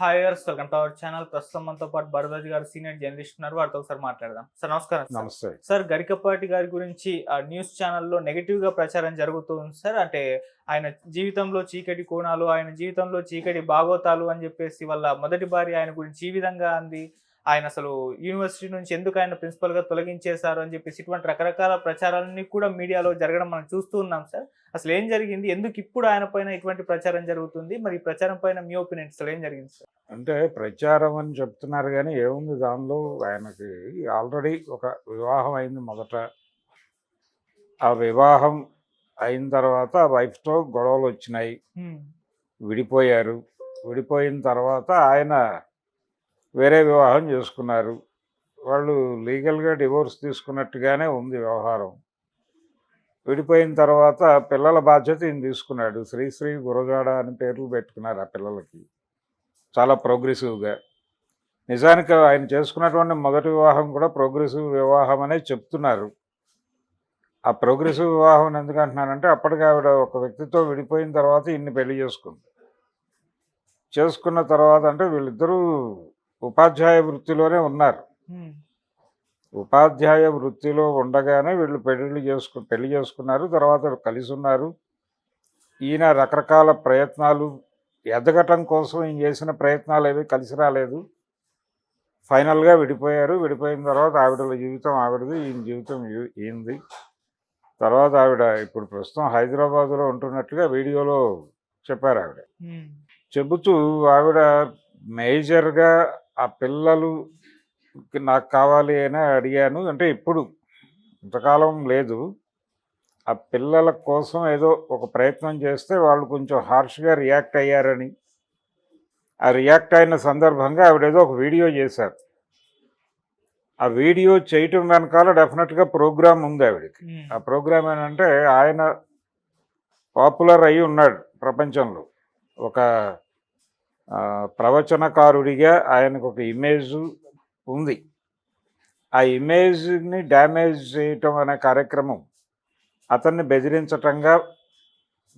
హాయర్స్ welcome to our channel. ప్రస్తుతం మనతో పాటు భరద్వాజ్ గారు సీనియర్ జర్నలిస్ట్ ఉన్నారు. వారితో ఒకసారి మాట్లాడదాం. సార్ నమస్కారం సార్. నమస్తే. సార్ గరికపాటి గారి గురించి ఆ న్యూస్ ఛానల్లో నెగిటివ్గా ప్రచారం జరుగుతుంది సార్. అంటే ఆయన జీవితంలో చీకటి కోణాలు ఆయన జీవితంలో చీకటి బాగోతాలు అని చెప్పేసి వాళ్ళ మొదటి భార్య ఆయన గురించి ఈ విధంగా అంది. ఆయన అసలు యూనివర్సిటీ నుంచి ఎందుకు ఆయన ప్రిన్సిపల్గా తొలగించేశారు అని చెప్పేసి ఇటువంటి రకరకాల ప్రచారాలన్నీ కూడా మీడియాలో జరగడం మనం చూస్తూ ఉన్నాం సార్ అసలు ఏం జరిగింది? ఎందుకు ఇప్పుడు ఆయన పైన ఇటువంటి ప్రచారం జరుగుతుంది? మరి ఈ ప్రచారం పైన మీ ఒపీనియన్ అసలు ఏం జరిగింది సార్ అంటే ప్రచారం అని చెప్తున్నారు కానీ ఏముంది దానిలో? ఆయనకి ఆల్రెడీ ఒక వివాహం అయింది మొదట. ఆ వివాహం అయిన తర్వాత వైఫ్తో గొడవలు వచ్చినాయి. విడిపోయారు. విడిపోయిన తర్వాత ఆయన వేరే వివాహం చేసుకున్నారు. వాళ్ళు లీగల్గా డివోర్స్ తీసుకున్నట్టుగానే ఉంది వ్యవహారం. విడిపోయిన తర్వాత పిల్లల బాధ్యత ఈయన తీసుకున్నాడు. శ్రీశ్రీ గురజాడ అని పేర్లు పెట్టుకున్నారు ఆ పిల్లలకి. చాలా ప్రోగ్రెసివ్గా. నిజానికి ఆయన చేసుకున్నటువంటి మొదటి వివాహం కూడా ప్రోగ్రెసివ్ వివాహం అనే చెప్తున్నారు. ఆ ప్రోగ్రెసివ్ వివాహం ఎందుకంటున్నానంటే అప్పటికి ఆవిడ ఒక వ్యక్తితో విడిపోయిన తర్వాత ఇన్ని పెళ్ళి చేసుకుంది. చేసుకున్న తర్వాత అంటే వీళ్ళిద్దరూ ఉపాధ్యాయ వృత్తిలోనే ఉన్నారు. ఉపాధ్యాయ వృత్తిలో ఉండగానే వీళ్ళు పెళ్ళి చేసుకు పెళ్ళి చేసుకున్నారు తర్వాత కలిసి ఉన్నారు. ఈయన రకరకాల ప్రయత్నాలు ఎదగటం కోసం ఈయన చేసిన ప్రయత్నాలు ఏవి కలిసి రాలేదు. ఫైనల్గా విడిపోయారు. విడిపోయిన తర్వాత ఆవిడల జీవితం ఆవిడది ఈయన జీవితం ఈయనది. తర్వాత ఆవిడ ఇప్పుడు ప్రస్తుతం హైదరాబాదులో ఉంటున్నట్టుగా వీడియోలో చెప్పారు ఆవిడ. చెబుతూ ఆవిడ మేజర్గా ఆ పిల్లలు నాకు కావాలి అని అడిగాను. అంటే ఇప్పుడు ఇంతకాలం లేదు. ఆ పిల్లల కోసం ఏదో ఒక ప్రయత్నం చేస్తే వాళ్ళు కొంచెం హార్ష్గా రియాక్ట్ అయ్యారని. ఆ రియాక్ట్ అయిన సందర్భంగా ఆవిడ ఏదో ఒక వీడియో చేశారు. ఆ వీడియో చేయటం వెనకాల డెఫినెట్గా ప్రోగ్రామ్ ఉంది ఆవిడకి. ఆ ప్రోగ్రామ్ ఏంటంటే ఆయన పాపులర్ అయి ఉన్నాడు ప్రపంచంలో. ఒక ప్రవచనకారుడిగా ఆయనకు ఒక ఇమేజ్ ఉంది. ఆ ఇమేజ్ని డ్యామేజ్ చేయటం అనే కార్యక్రమం అతన్ని బెదిరించటంగా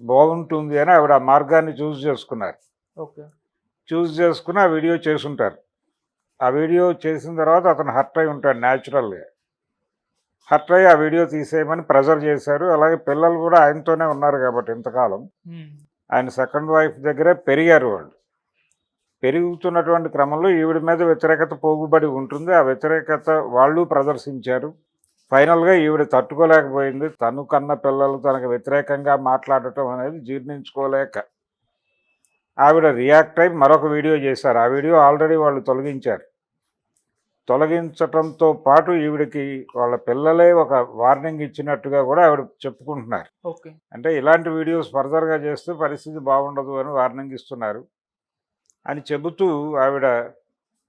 బాగుంటుంది అని ఆవిడ ఆ మార్గాన్ని చూస్ చేసుకున్నారు. ఓకే. చూస్ చేసుకుని ఆ వీడియో చేసుంటారు. ఆ వీడియో చేసిన తర్వాత అతను హర్ట్ అయి ఉంటాడు న్యాచురల్గా హర్ట్ అయ్యి ఆ వీడియో తీసేయమని ప్రెజర్ చేశారు. అలాగే పిల్లలు కూడా ఆయనతోనే ఉన్నారు కాబట్టి ఇంతకాలం. ఆయన సెకండ్ వైఫ్ దగ్గరే పెరిగారు వాళ్ళు. పెరుగుతున్నటువంటి క్రమంలో ఈవిడ మీద వ్యతిరేకత పోగుబడి ఉంటుంది. ఆ వ్యతిరేకత వాళ్ళు ప్రదర్శించారు. ఫైనల్గా ఈవిడ తట్టుకోలేకపోయింది. తను కన్న పిల్లలు తనకు వ్యతిరేకంగా మాట్లాడటం అనేది జీర్ణించుకోలేక ఆవిడ రియాక్ట్ అయి మరొక వీడియో చేశారు. ఆ వీడియో ఆల్రెడీ వాళ్ళు తొలగించారు. తొలగించటంతో పాటు ఈవిడికి వాళ్ళ పిల్లలే ఒక వార్నింగ్ ఇచ్చినట్టుగా కూడా ఆవిడ చెప్పుకుంటున్నారు. అంటే ఇలాంటి వీడియోస్ ఫర్దర్గా చేస్తే పరిస్థితి బాగుండదు అని వార్నింగ్ ఇస్తున్నారు. అని చెబుతూ ఆవిడ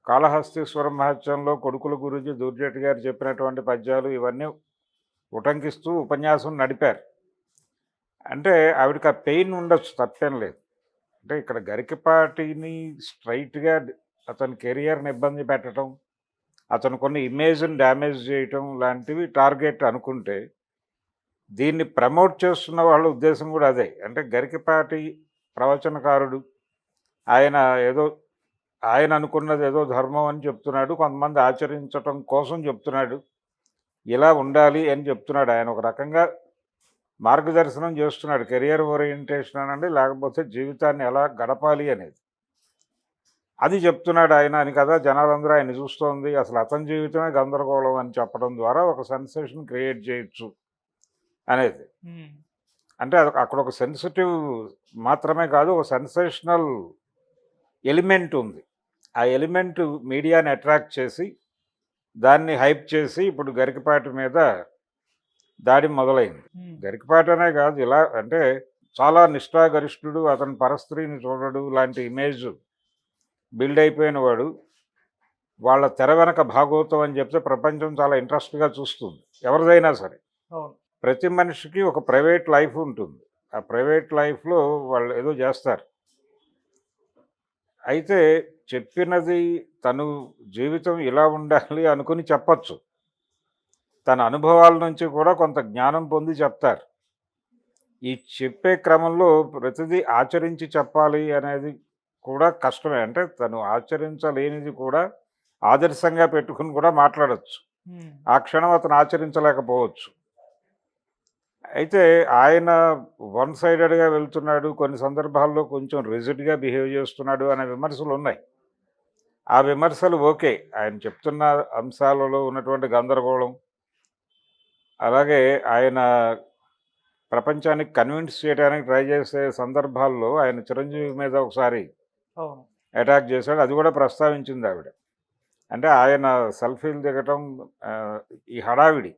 కాళహస్తీశ్వరం మహత్యంలో కొడుకుల గురించి దుర్జటి గారు చెప్పినటువంటి పద్యాలు ఇవన్నీ ఉటంకిస్తూ ఉపన్యాసం నడిపారు. అంటే ఆవిడకి ఆ పెయిన్ ఉండొచ్చు తప్పేం లేదు. అంటే ఇక్కడ గరికపాటిని స్ట్రైట్గా అతని కెరియర్ని ఇబ్బంది పెట్టడం అతను కొన్ని ఇమేజ్ని డ్యామేజ్ చేయటం లాంటివి టార్గెట్ అనుకుంటే దీన్ని ప్రమోట్ చేస్తున్న వాళ్ళ ఉద్దేశం కూడా అదే. అంటే గరికపాటి ప్రవచనకారుడు ఆయన ఏదో ఆయన అనుకున్నది ఏదో ధర్మం అని చెప్తున్నాడు కొంతమంది ఆచరించటం కోసం చెప్తున్నాడు. ఇలా ఉండాలి అని చెప్తున్నాడు. ఆయన ఒక రకంగా మార్గదర్శనం చేస్తున్నాడు. కెరియర్ ఓరియంటేషన్ అనండి లేకపోతే జీవితాన్ని ఎలా గడపాలి అనేది. అది చెప్తున్నాడు ఆయన అని కదా జనాలందరూ ఆయన చూస్తోంది. అసలు అతని జీవితమే గందరగోళం అని చెప్పడం ద్వారా ఒక సెన్సేషన్ క్రియేట్ చేయొచ్చు అనేది. అంటే అది అక్కడ ఒక సెన్సిటివ్ మాత్రమే కాదు ఒక సెన్సేషనల్ ఎలిమెంట్ ఉంది. ఆ ఎలిమెంట్ మీడియాని అట్రాక్ట్ చేసి దాన్ని హైప్ చేసి ఇప్పుడు గరికపాటి మీద దాడి మొదలైంది. గరికపాటి అనే కాదు ఇలా అంటే చాలా నిష్ఠాగరిష్ఠుడు అతని పరస్త్రీని చూడడు లాంటి ఇమేజ్ బిల్డ్ అయిపోయిన వాడు. వాళ్ళ తెర వెనక భాగవతం అని చెప్తే ప్రపంచం చాలా ఇంట్రెస్ట్గా చూస్తుంది. ఎవరిదైనా సరే. ప్రతి మనిషికి ఒక ప్రైవేట్ లైఫ్ ఉంటుంది. ఆ ప్రైవేట్ లైఫ్లో వాళ్ళు ఏదో చేస్తారు. అయితే చెప్పినది తను జీవితం ఇలా ఉండాలి అనుకుని చెప్పచ్చు. తన అనుభవాల నుంచి కూడా కొంత జ్ఞానం పొంది చెప్తారు. ఈ చెప్పే క్రమంలో ప్రతిదీ ఆచరించి చెప్పాలి అనేది కూడా కష్టమే. అంటే తను ఆచరించలేనిది కూడా ఆదర్శంగా పెట్టుకుని కూడా మాట్లాడచ్చు. ఆ క్షణం అతను ఆచరించలేకపోవచ్చు. అయితే ఆయన వన్ సైడెడ్గా వెళ్తున్నాడు. కొన్ని సందర్భాల్లో కొంచెం రిజిడ్గా బిహేవ్ చేస్తున్నాడు అనే విమర్శలు ఉన్నాయి. ఆ విమర్శలు ఓకే. ఆయన చెప్తున్న అంశాలలో ఉన్నటువంటి గందరగోళం. అలాగే ఆయన ప్రపంచానికి కన్విన్స్ చేయడానికి ట్రై చేసే సందర్భాల్లో ఆయన చిరంజీవి మీద ఒకసారి అటాక్ చేశాడు. అది కూడా ప్రస్తావించింది ఆవిడ. అంటే ఆయన సెల్ఫీలు దిగటం ఈ హడావిడి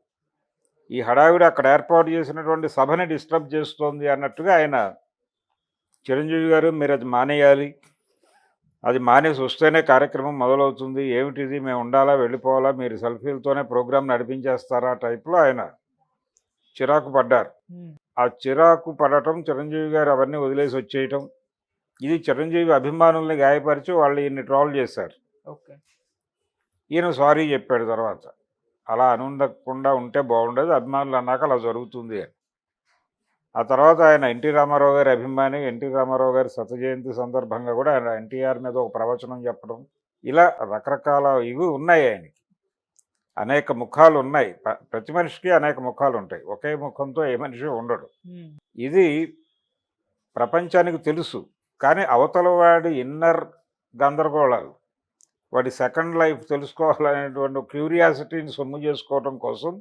ఈ హడావిడి అక్కడ ఏర్పాటు చేసినటువంటి సభని డిస్టర్బ్ చేస్తోంది అన్నట్టుగా ఆయన చిరంజీవి గారు మీరు అది మానేయాలి. అది మానేసి వస్తేనే కార్యక్రమం మొదలవుతుంది. ఏమిటిది? మేము ఉండాలా? వెళ్ళిపోవాలా? మీరు సెల్ఫీలతోనే ప్రోగ్రామ్ నడిపించేస్తారా? టైప్లో ఆయన చిరాకు పడ్డారు. ఆ చిరాకు పడటం చిరంజీవి గారు అవన్నీ వదిలేసి వచ్చేయటం ఇది చిరంజీవి అభిమానుల్ని గాయపరిచి వాళ్ళు ఈయన్ని ట్రోల్ చేశారు. ఓకే. ఈయన సారీ చెప్పాడు తర్వాత. అలా అనుండకుండా ఉంటే బాగుండేది. అభిమానులు అన్నాక అలా జరుగుతుంది. అని ఆ తర్వాత ఆయన ఎన్టీ రామారావు గారి అభిమాని ఎన్టీ రామారావు గారి శత జయంతి సందర్భంగా కూడా ఆయన ఎన్టీఆర్ మీద ఒక ప్రవచనం చెప్పడం. ఇలా రకరకాల ఇవి ఉన్నాయి ఆయనకి. అనేక ముఖాలు ఉన్నాయి. ప్రతి మనిషికి అనేక ముఖాలు ఉంటాయి. ఒకే ముఖంతో ఏ మనిషి ఉండడు. ఇది ప్రపంచానికి తెలుసు. కానీ అవతల వాడి ఇన్నర్ గందరగోళాలు వాడి సెకండ్ లైఫ్ తెలుసుకోవాలనేటువంటి క్యూరియాసిటీని సొమ్ము చేసుకోవడం కోసం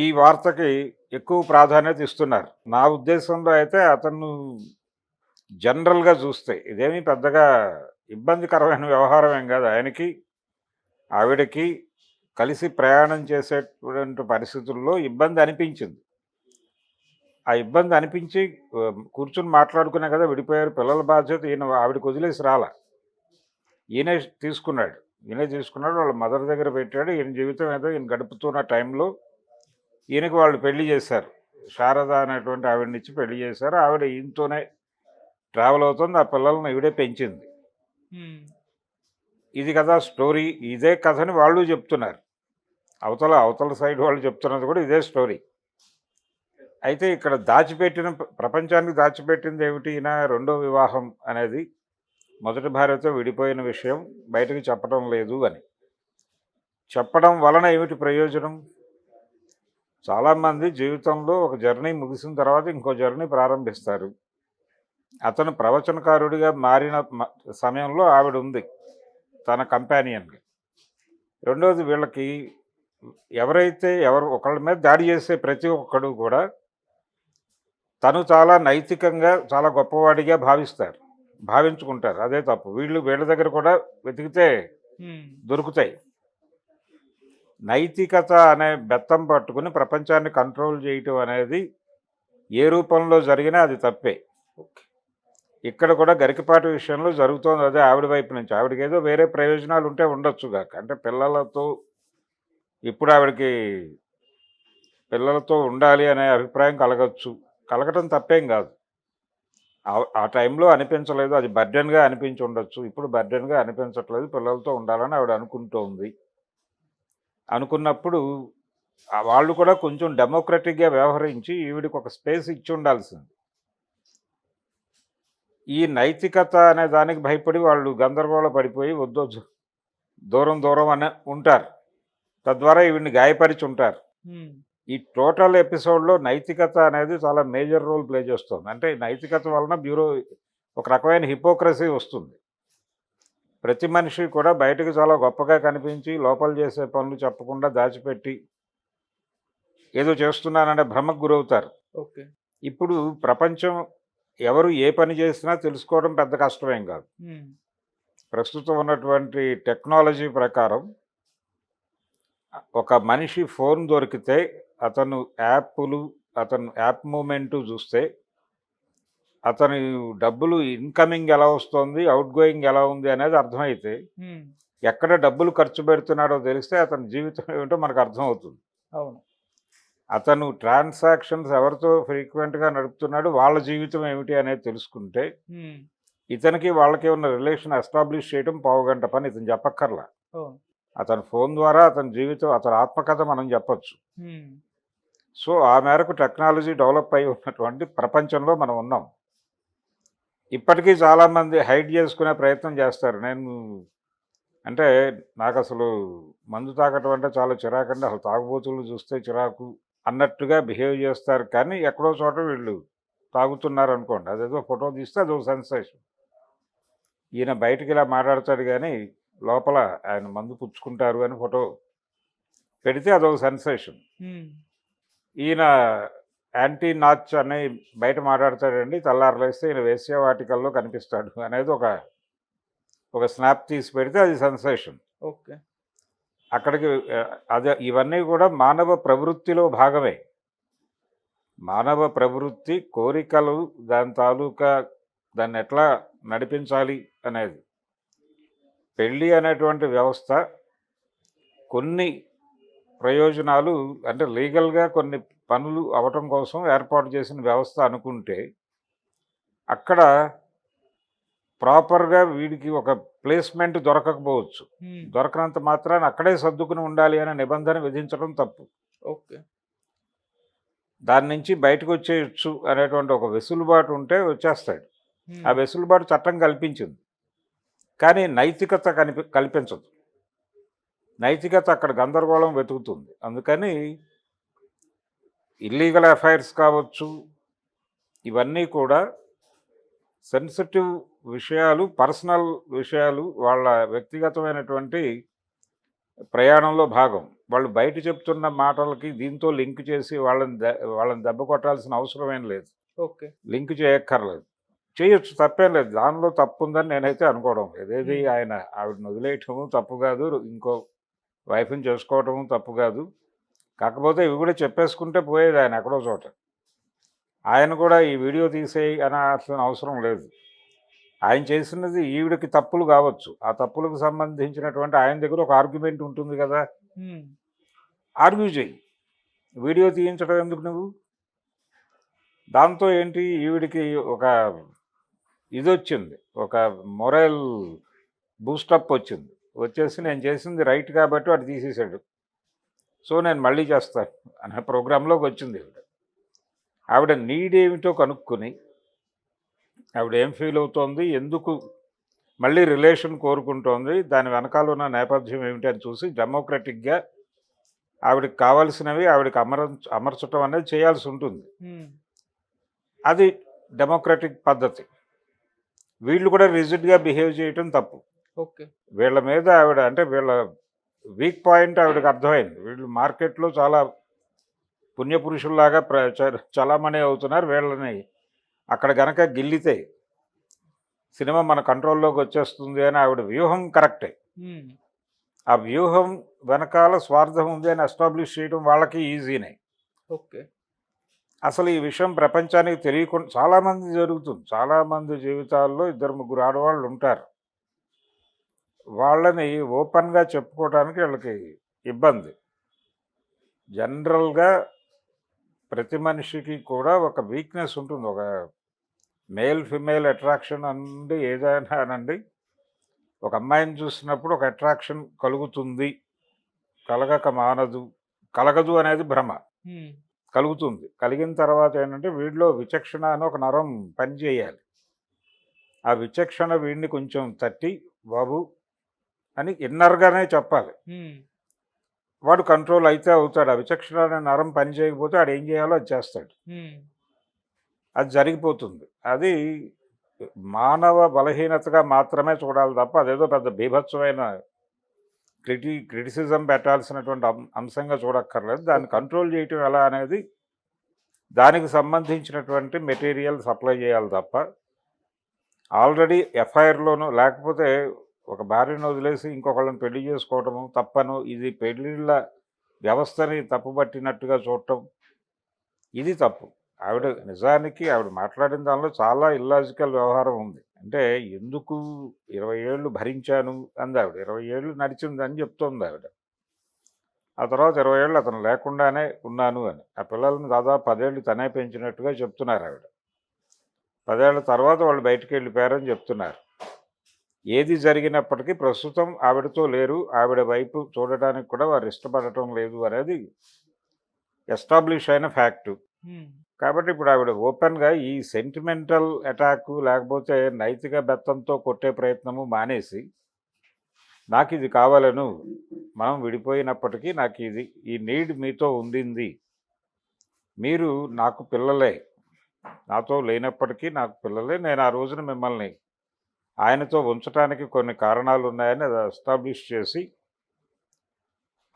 ఈ వార్తకి ఎక్కువ ప్రాధాన్యత ఇస్తున్నారు. నా ఉద్దేశంలో అయితే అతను జనరల్గా చూస్తే ఇదేమీ పెద్దగా ఇబ్బందికరమైన వ్యవహారం ఏం కాదు. ఆయనకి ఆవిడకి కలిసి ప్రయాణం చేసేటువంటి పరిస్థితుల్లో ఇబ్బంది అనిపించింది. ఆ ఇబ్బంది అనిపించి కూర్చుని మాట్లాడుకునే కదా విడిపోయారు. పిల్లల బాధ్యత ఈయన ఆవిడకి వదిలేసి రాలా. ఈయనే తీసుకున్నాడు. ఈయనే తీసుకున్నాడు వాళ్ళ మదర్ దగ్గర పెట్టాడు ఈయన జీవితం ఏదో ఈయన గడుపుతున్న టైంలో ఈయనకి వాళ్ళు పెళ్ళి చేశారు. శారద అనేటువంటి ఆవిడని ఇచ్చి పెళ్ళి చేశారు. ఆవిడ ఈయనతోనే ట్రావెల్ అవుతుంది ఆ పిల్లల్ని ఈవిడే పెంచింది. ఇది కదా స్టోరీ ఇదే కథని వాళ్ళు చెప్తున్నారు. అవతల అవతల సైడ్ వాళ్ళు చెప్తున్నది కూడా ఇదే స్టోరీ. అయితే ఇక్కడ దాచిపెట్టిన ప్రపంచానికి దాచిపెట్టింది ఏమిటి? ఈయన రెండో వివాహం అనేది మొదటి భార్యతో విడిపోయిన విషయం బయటకు చెప్పడం లేదు అని. చెప్పడం వలన ఏమిటి ప్రయోజనం? చాలామంది జీవితంలో ఒక జర్నీ ముగిసిన తర్వాత ఇంకో జర్నీ ప్రారంభిస్తారు. అతను ప్రవచనకారుడిగా మారిన మ- సమయంలో ఆవిడ ఉంది తన కంపానియన్గా. రెండోది వీళ్ళకి ఎవరైతే ఎవరు ఒకళ్ళ మీద దాడి చేసే ప్రతి ఒక్కడు కూడా తను చాలా నైతికంగా చాలా గొప్పవాడిగా భావిస్తారు. భావించుకుంటారు. అదే తప్పు. వీళ్ళు వీళ్ళ దగ్గర కూడా వెతికితే దొరుకుతాయి. నైతికత అనే బెత్తం పట్టుకుని ప్రపంచాన్ని కంట్రోల్ చేయటం అనేది ఏ రూపంలో జరిగినా అది తప్పే. ఇక్కడ కూడా గరికపాటి విషయంలో జరుగుతోంది. అదే ఆవిడ వైపు నుంచి. ఆవిడకి ఏదో వేరే ప్రయోజనాలు ఉంటే ఉండొచ్చు కాక. అంటే పిల్లలతో ఇప్పుడు ఆవిడకి పిల్లలతో ఉండాలి అనే అభిప్రాయం కలగచ్చు. కలగటం తప్పేం కాదు. ఆ- టైంలో అనిపించలేదు. అది బర్డెన్గా అనిపించి ఉండొచ్చు. ఇప్పుడు బర్డెన్గా అనిపించట్లేదు. పిల్లలతో ఉండాలని ఆవిడ అనుకుంటోంది. అనుకున్నప్పుడు వాళ్ళు కూడా కొంచెం డెమోక్రటిక్గా వ్యవహరించి ఈవిడికి ఒక స్పేస్ ఇచ్చి ఉండాల్సింది. ఈ నైతికత అనే దానికి భయపడి వాళ్ళు గందరగోళ పడిపోయి వద్దొద్దు దూరం దూరం అనే ఉంటారు. తద్వారా ఈవిడిని గాయపరిచి ఉంటారు. ఈ టోటల్ ఎపిసోడ్లో నైతికత అనేది చాలా మేజర్ రోల్ ప్లే చేస్తుంది. అంటే నైతికత వలన బ్యూరో ఒక రకమైన హిపోక్రసీ వస్తుంది. ప్రతి మనిషి కూడా బయటకు చాలా గొప్పగా కనిపించి లోపల చేసే పనులు చెప్పకుండా దాచిపెట్టి ఏదో చేస్తున్నాననే భ్రమకు గురవుతారు. ఓకే. ఇప్పుడు ప్రపంచం ఎవరు ఏ పని చేసినా తెలుసుకోవడం పెద్ద కష్టమేం కాదు. ప్రస్తుతం ఉన్నటువంటి టెక్నాలజీ ప్రకారం ఒక మనిషి ఫోన్ దొరికితే అతను యాప్లు అతను యాప్ మూమెంట్ చూస్తే అతని డబ్బులు ఇన్కమింగ్ ఎలా వస్తుంది అవుట్ గోయింగ్ ఎలా ఉంది అనేది అర్థమైతే ఎక్కడ డబ్బులు ఖర్చు పెడుతున్నాడో తెలిస్తే అతని జీవితం ఏమిటో మనకు అర్థమవుతుంది. అవును. అతను ట్రాన్సాక్షన్స్ ఎవరితో ఫ్రీక్వెంట్గా నడుపుతున్నాడు వాళ్ళ జీవితం ఏమిటి అనేది తెలుసుకుంటే ఇతనికి వాళ్ళకి ఉన్న రిలేషన్ ఎస్టాబ్లిష్ చేయడం పావుగంట పని ఇతను చెప్పక్కర్లా. అతని ఫోన్ ద్వారా అతని జీవితం అతని ఆత్మకథ మనం చెప్పొచ్చు. సో ఆ మేరకు టెక్నాలజీ డెవలప్ అయి ఉన్నటువంటి ప్రపంచంలో మనం ఉన్నాం. ఇప్పటికీ చాలామంది హైడ్ చేసుకునే ప్రయత్నం చేస్తారు. నేను అంటే నాకు అసలు మందు తాగటం అంటే చాలా చిరాకండి. అసలు తాగుబోతులు చూస్తే చిరాకు అన్నట్టుగా బిహేవ్ చేస్తారు. కానీ ఎక్కడో చోట వీళ్ళు తాగుతున్నారు అనుకోండి అదేదో ఫోటో తీస్తే అదో సెన్సేషన్. ఈయన బయటికి ఇలా మాట్లాడతాడు కానీ లోపల ఆయన మందు పుచ్చుకుంటారు అని ఫోటో పెడితే అదొక సెన్సేషన్. ఈయన యాంటీ నాచ్ అని బయట మాట్లాడతాడండి. తెల్లారలేస్తే ఈయన వేశ్య వాటికల్లో కనిపిస్తాడు అనేది ఒక ఒక స్నాప్ తీసి పెడితే అది సెన్సేషన్. ఓకే. అక్కడికి అదే ఇవన్నీ కూడా మానవ ప్రవృత్తిలో భాగమే. మానవ ప్రవృత్తి కోరికలు దాని తాలూకా దాన్ని ఎట్లా నడిపించాలి అనేది. పెళ్ళి అనేటువంటి వ్యవస్థ కొన్ని ప్రయోజనాలు అంటే లీగల్గా కొన్ని పనులు అవటం కోసం ఏర్పాటు చేసిన వ్యవస్థ అనుకుంటే అక్కడ ప్రాపర్గా వీడికి ఒక ప్లేస్మెంట్ దొరకకపోవచ్చు. దొరకనంత మాత్రాన అక్కడే సర్దుకుని ఉండాలి అనే నిబంధన విధించడం తప్పు. ఓకే. దాని నుంచి బయటకు వచ్చేయచ్చు అనేటువంటి ఒక వెసులుబాటు ఉంటే వచ్చేస్తాడు. ఆ వెసులుబాటు చట్టం కల్పించింది. కానీ నైతికత కనిపి కల్పించదు. నైతికత అక్కడ గందరగోళం వెతుకుతుంది. అందుకని ఇల్లీగల్ అఫైర్స్ కావచ్చు ఇవన్నీ కూడా సెన్సిటివ్ విషయాలు పర్సనల్ విషయాలు వాళ్ళ వ్యక్తిగతమైనటువంటి ప్రయాణంలో భాగం. వాళ్ళు బయట చెప్తున్న మాటలకి దీంతో లింక్ చేసి వాళ్ళని వాళ్ళని దెబ్బ కొట్టాల్సిన అవసరం ఏం లేదు. ఓకే. లింక్ చేయక్కర్లేదు. చేయొచ్చు తప్పేం లేదు. దానిలో తప్పు ఉందని నేనైతే అనుకోవడం లేదు. ఏది Hmm. ఆయన ఆవిడని వదిలేయటము తప్పు కాదు. ఇంకో వైఫ్ని చేసుకోవటము తప్పు కాదు. కాకపోతే ఇవి కూడా చెప్పేసుకుంటే పోయేది ఆయన ఎక్కడో చోట. ఆయన కూడా ఈ వీడియో తీసేయి అనాల్సిన అవసరం లేదు. ఆయన చేసినది ఈవిడకి తప్పులు కావచ్చు. ఆ తప్పులకు సంబంధించినటువంటి ఆయన దగ్గర ఒక ఆర్గ్యుమెంట్ ఉంటుంది కదా. ఆర్గ్యూ చెయ్యి వీడియో తీయించడం ఎందుకు నువ్వు? దాంతో ఏంటి ఈవిడికి ఒక ఇది వచ్చింది. ఒక మొరల్ బూస్టప్ వచ్చింది. వచ్చేసి నేను చేసింది రైట్ కాబట్టి వాడు తీసేసాడు సో నేను మళ్ళీ చేస్తాను అనే ప్రోగ్రాంలోకి వచ్చింది ఈవిడ. ఆవిడ నీడ్ ఏమిటో కనుక్కొని ఆవిడ ఏం ఫీల్ అవుతోంది ఎందుకు మళ్ళీ రిలేషన్ కోరుకుంటోంది దాని వెనకాల ఉన్న నేపథ్యం ఏమిటి అని చూసి డెమోక్రటిక్గా ఆవిడకి కావాల్సినవి ఆవిడకి అమర అమర్చటం అనేది చేయాల్సి ఉంటుంది. అది డెమోక్రటిక్ పద్ధతి. వీళ్ళు కూడా రిజిడ్గా బిహేవ్ చేయటం తప్పు. వీళ్ళ మీద ఆవిడ అంటే వీళ్ళ వీక్ పాయింట్ ఆవిడకి అర్థమైంది. వీళ్ళు మార్కెట్లో చాలా పుణ్యపురుషుల్లాగా ప్ర చలామణి అవుతున్నారు. వీళ్ళని అక్కడ గనక గిల్లితే సినిమా మన కంట్రోల్లోకి వచ్చేస్తుంది అని ఆవిడ వ్యూహం కరెక్టే. ఆ వ్యూహం వెనకాల స్వార్థం ఉంది అని ఎస్టాబ్లిష్ చేయడం వాళ్ళకి ఈజీనే. ఓకే. అసలు ఈ విషయం ప్రపంచానికి తెలియకుండా చాలామంది జరుగుతుంది. చాలామంది జీవితాల్లో ఇద్దరు ముగ్గురు ఆడవాళ్ళు ఉంటారు. వాళ్ళని ఓపెన్గా చెప్పుకోవడానికి వీళ్ళకి ఇబ్బంది. జనరల్గా ప్రతి మనిషికి కూడా ఒక వీక్నెస్ ఉంటుంది. ఒక మేల్ ఫిమేల్ అట్రాక్షన్ అనండి ఏదైనా అనండి. ఒక అమ్మాయిని చూసినప్పుడు ఒక అట్రాక్షన్ కలుగుతుంది. కలగక మానదు. కలగదు అనేది భ్రమ. కలుగుతుంది. కలిగిన తర్వాత ఏంటంటే వీడిలో విచక్షణ అని ఒక నరం పనిచేయాలి. ఆ విచక్షణ వీడిని కొంచెం తట్టి బాబు అని ఇన్నర్గానే చెప్పాలి. వాడు కంట్రోల్ అయితే అవుతాడు. ఆ విచక్షణ అనే నరం పని చేయకపోతే వాడు ఏం చేయాలో అది చేస్తాడు. అది జరిగిపోతుంది. అది మానవ బలహీనతగా మాత్రమే చూడాలి తప్ప అదేదో పెద్ద బీభత్సమైన క్రిటి క్రిటిసిజం పెట్టాల్సినటువంటి అంశంగా చూడక్కర్లేదు. దాన్ని కంట్రోల్ చేయటం ఎలా అనేది దానికి సంబంధించినటువంటి మెటీరియల్ సప్లై చేయాలి తప్ప ఆల్రెడీ ఎఫ్ఐఆర్లోనూ లేకపోతే ఒక భార్యను వదిలేసి ఇంకొకళ్ళని పెళ్ళి చేసుకోవటము తప్పను. ఇది పెళ్ళిళ్ళ వ్యవస్థని తప్పుబట్టినట్టుగా చూడటం. ఇది తప్పు. ఆవిడ నిజానికి ఆవిడ మాట్లాడిన దానిలో చాలా ఇల్లాజికల్ వ్యవహారం ఉంది. అంటే ఎందుకు ఇరవై ఏళ్ళు భరించాను అంది ఆవిడ ఇరవై ఏళ్ళు నడిచింది అని చెప్తోంది ఆవిడ. ఆ తర్వాత ఇరవై ఏళ్ళు అతను లేకుండానే ఉన్నాను అని. ఆ పిల్లల్ని దాదాపు పదేళ్ళు తనే పెంచినట్టుగా చెప్తున్నారు ఆవిడ. పదేళ్ళ తర్వాత వాళ్ళు బయటికి వెళ్ళిపోయారని చెప్తున్నారు. ఏది జరిగినప్పటికీ ప్రస్తుతం ఆవిడతో లేరు. ఆవిడ వైపు చూడటానికి కూడా వారు ఇష్టపడటం లేదు అనేది ఎస్టాబ్లిష్ అయిన ఫ్యాక్టు. కాబట్టి ఇప్పుడు ఆవిడ ఓపెన్గా ఈ సెంటిమెంటల్ అటాక్ లేకపోతే నైతిక బెత్తంతో కొట్టే ప్రయత్నము మానేసి నాకు ఇది కావాలను మనం విడిపోయినప్పటికీ నాకు ఇది ఈ నీడ్ మీతో ఉండింది మీరు నాకు పిల్లలే నాతో లేనప్పటికీ నాకు పిల్లలే నేను ఆ రోజున మిమ్మల్ని ఆయనతో ఉంచడానికి కొన్ని కారణాలు ఉన్నాయని అది ఎస్టాబ్లిష్ చేసి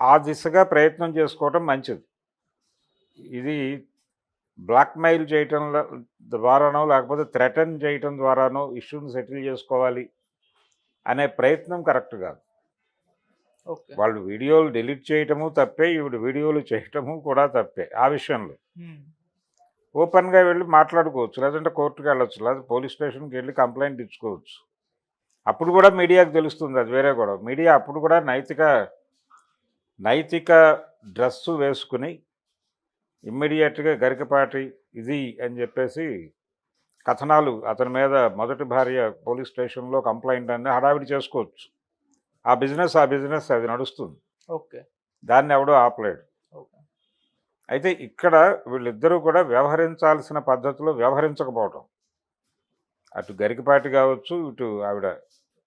ఆ దిశగా ప్రయత్నం చేసుకోవటం మంచిది. ఇది బ్లాక్మెయిల్ చేయటం ద్వారానో లేకపోతే థ్రెటన్ చేయటం ద్వారానో ఇష్యూని సెటిల్ చేసుకోవాలి అనే ప్రయత్నం కరెక్ట్ కాదు. వాళ్ళు వీడియోలు డిలీట్ చేయటము తప్పే ఈవిడ వీడియోలు చేయటము కూడా తప్పే ఆ విషయంలో. ఓపెన్గా వెళ్ళి మాట్లాడుకోవచ్చు లేదంటే కోర్టుకి వెళ్ళొచ్చు లేదా పోలీస్ స్టేషన్కి వెళ్ళి కంప్లైంట్ ఇచ్చుకోవచ్చు. అప్పుడు కూడా మీడియాకు తెలుస్తుంది అది వేరే కూడా మీడియా అప్పుడు కూడా నైతిక నైతిక డ్రెస్సు వేసుకుని ఇమ్మీడియట్గా గరికపాటి ఇది అని చెప్పేసి కథనాలు అతని మీద మొదటి భార్య పోలీస్ స్టేషన్లో కంప్లైంట్ అని హడావిడి చేసుకోవచ్చు. ఆ బిజినెస్ ఆ బిజినెస్ అది నడుస్తుంది. ఓకే. దాన్ని ఎవడో ఆపలేడు. ఓకే. అయితే ఇక్కడ వీళ్ళిద్దరూ కూడా వ్యవహరించాల్సిన పద్ధతిలో వ్యవహరించకపోవటం. అటు గరికపాటి కావచ్చు ఇటు ఆవిడ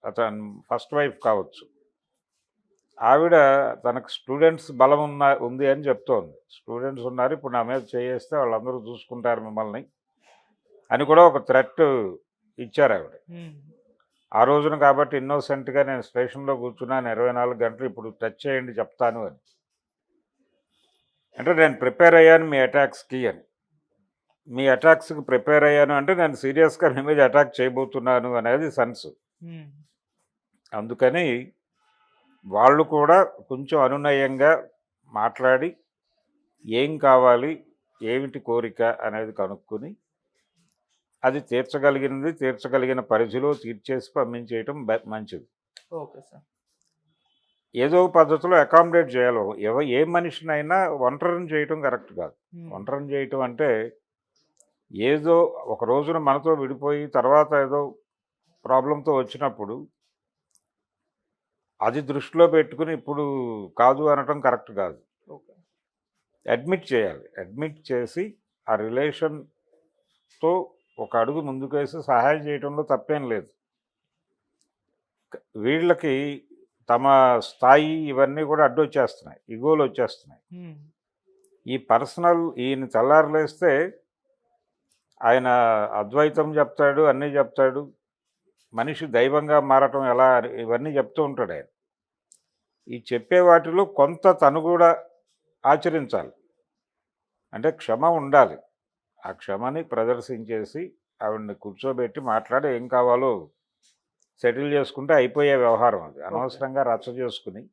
అతను ఫస్ట్ వైఫ్ కావచ్చు. ఆవిడ తనకు స్టూడెంట్స్ బలం ఉన్న ఉంది అని చెప్తోంది. స్టూడెంట్స్ ఉన్నారు ఇప్పుడు నా మీద చేయేస్తే వాళ్ళందరూ చూసుకుంటారు మిమ్మల్ని అని కూడా ఒక థ్రెట్ ఇచ్చారు ఆవిడ. ఆ రోజున కాబట్టి ఇన్నోసెంట్గా నేను స్టేషన్లో కూర్చున్నాను ఇరవై నాలుగు గంటలు ఇప్పుడు టచ్ చేయండి చెప్తాను అని. అంటే నేను ప్రిపేర్ అయ్యాను మీ అటాక్స్కి అని. మీ అటాక్స్కి ప్రిపేర్ అయ్యాను అంటే నేను సీరియస్గా మీ మీద అటాక్ చేయబోతున్నాను అనేది సెన్స్. అందుకని వాళ్ళు కూడా కొంచెం అనునయంగా మాట్లాడి ఏం కావాలి ఏమిటి కోరిక అనేది కనుక్కొని అది తీర్చగలిగినది తీర్చగలిగిన పరిధిలో తీర్చేసి పంపించేయటం మంచిది. Okay sir. ఏదో పద్ధతిలో అకామిడేట్ చేయాలి. ఎవ ఏ మనిషినైనా ఒంటరిని చేయటం కరెక్ట్ కాదు. ఒంటరిని చేయటం అంటే ఏదో ఒక రోజున మనతో విడిపోయి తర్వాత ఏదో ప్రాబ్లంతో వచ్చినప్పుడు అది దృష్టిలో పెట్టుకుని ఇప్పుడు కాదు అనటం కరెక్ట్ కాదు. అడ్మిట్ చేయాలి. అడ్మిట్ చేసి ఆ రిలేషన్తో ఒక అడుగు ముందుకేసి సహాయం చేయడంలో తప్పేం లేదు. వీళ్ళకి తమ స్థాయి ఇవన్నీ కూడా అడ్డు వచ్చేస్తున్నాయి ఇగోలు వచ్చేస్తున్నాయి ఈ పర్సనల్ ఈయన తెల్లారలేస్తే ఆయన అద్వైతం చెప్తాడు అన్నీ చెప్తాడు. మనిషి దైవంగా మారటం ఎలా ఇవన్నీ చెప్తూ ఉంటాడు ఆయన. ఈ చెప్పే వాటిలో కొంత తను కూడా ఆచరించాలి. అంటే క్షమ ఉండాలి. ఆ క్షమని ప్రదర్శించేసి ఆవిడని కూర్చోబెట్టి మాట్లాడి ఏం కావాలో సెటిల్ చేసుకుంటే అయిపోయే వ్యవహారం అది. అనవసరంగా రచ్చ చేసుకుని